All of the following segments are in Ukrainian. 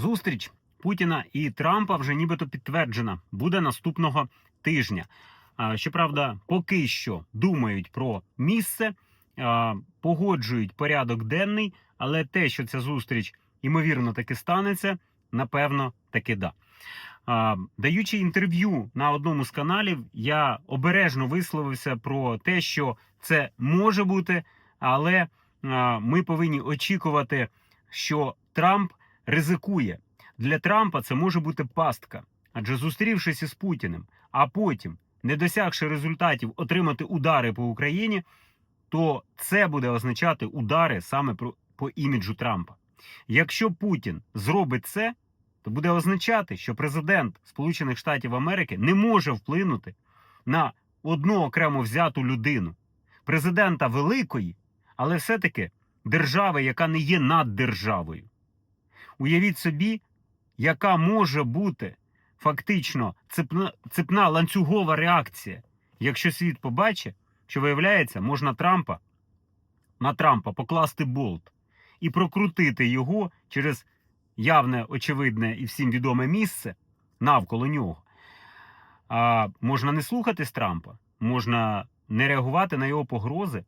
Зустріч Путіна і Трампа вже нібито підтверджена буде наступного тижня. Щоправда, поки що думають про місце, погоджують порядок денний, але те, що ця зустріч ймовірно таки станеться, напевно, таки да. Даючи інтерв'ю на одному з каналів, я обережно висловився про те, що це може бути, але ми повинні очікувати, що Трамп ризикує. Для Трампа це може бути пастка, адже зустрівшись із Путіним, а потім, не досягши результатів, отримати удари по Україні, то це буде означати удари саме про- по іміджу Трампа. Якщо Путін зробить це, то буде означати, що президент Сполучених Штатів Америки не може вплинути на одну окремо взяту людину, президента великої, але все-таки держави, яка не є наддержавою. Уявіть собі, яка може бути фактично цепна, цепна ланцюгова реакція, якщо світ побачить, що виявляється, можна Трампа на Трампа покласти болт і прокрутити його через явне, очевидне і всім відоме місце навколо нього. А можна не слухатись Трампа, можна не реагувати на його погрози,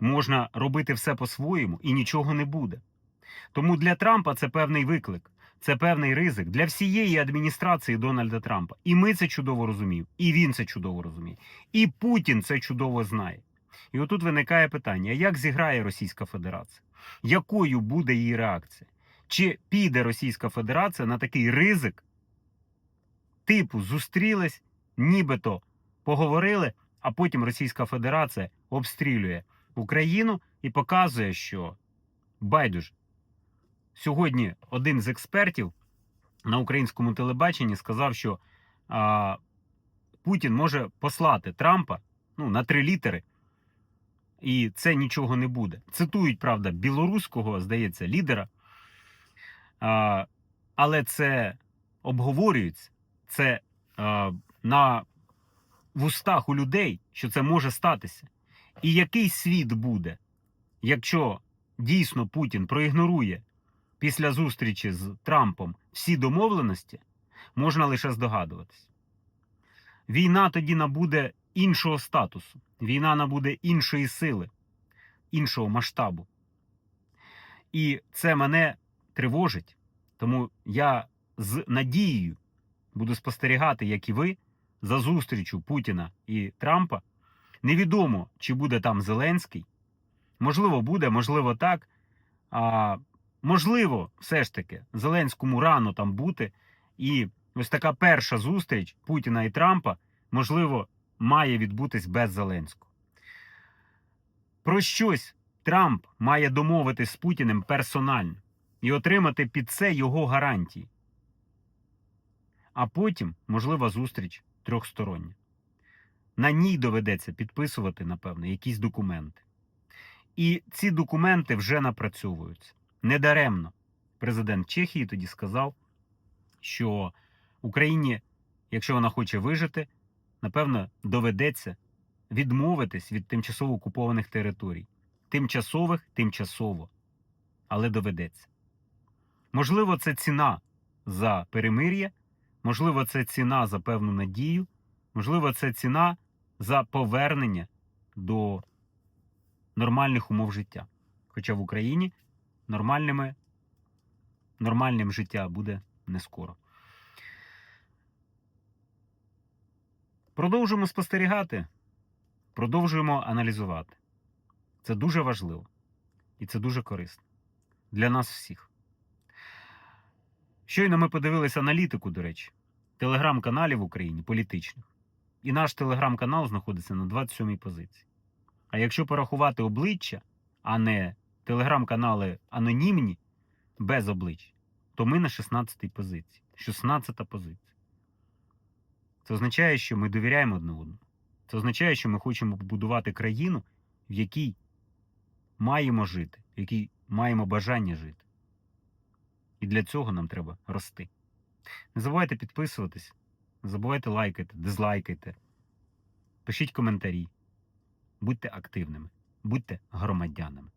можна робити все по-своєму і нічого не буде. Тому для Трампа це певний виклик, це певний ризик для всієї адміністрації Дональда Трампа. І ми це чудово розуміємо, і він це чудово розуміє, і Путін це чудово знає. І отут виникає питання: як зіграє Російська Федерація? Якою буде її реакція? Чи піде Російська Федерація на такий ризик? Типу, зустрілись, нібито поговорили, а потім Російська Федерація обстрілює Україну і показує, що байдуже. Сьогодні один з експертів на українському телебаченні сказав, що а, Путін може послати Трампа ну, на три літери, і це нічого не буде. Цитують, правда, білоруського, здається, лідера. А, але це обговорюється, це а, на вустах у людей, що це може статися. І який світ буде, якщо дійсно Путін проігнорує після зустрічі з Трампом всі домовленості, можна лише здогадуватись. Війна тоді набуде іншого статусу, війна набуде іншої сили, іншого масштабу. І це мене тривожить, тому я з надією буду спостерігати, як і ви, за зустрічю Путіна і Трампа. Невідомо, чи буде там Зеленський. Можливо, буде, можливо, так. А можливо, все ж таки, Зеленському рано там бути. І ось така перша зустріч Путіна і Трампа, можливо, має відбутись без Зеленського. Про щось Трамп має домовитись з Путіним персонально і отримати під це його гарантії. А потім можлива зустріч трьохстороння. На ній доведеться підписувати, напевно, якісь документи. І ці документи вже напрацьовуються. Недаремно президент Чехії тоді сказав, що Україні, якщо вона хоче вижити, напевно, доведеться відмовитись від тимчасово окупованих територій. Тимчасових, тимчасово, але доведеться. Можливо, це ціна за перемир'я, можливо, це ціна за певну надію, можливо, це ціна за повернення до нормальних умов життя. Хоча в Україні нормальними, нормальним життя буде не скоро. Продовжуємо спостерігати, продовжуємо аналізувати. Це дуже важливо і це дуже корисно для нас всіх. Щойно ми подивилися аналітику, до речі, телеграм-каналів в Україні політичних. І наш телеграм-канал знаходиться на 27-й позиції. А якщо порахувати обличчя, а не телеграм-канали анонімні, без облич, то ми на 16-й позиції. 16-та позиція. Це означає, що ми довіряємо одне одному. Це означає, що ми хочемо побудувати країну, в якій маємо жити, в якій маємо бажання жити. І для цього нам треба рости. Не забувайте підписуватись, не забувайте лайкати, дизлайкайте, пишіть коментарі, будьте активними, будьте громадянами.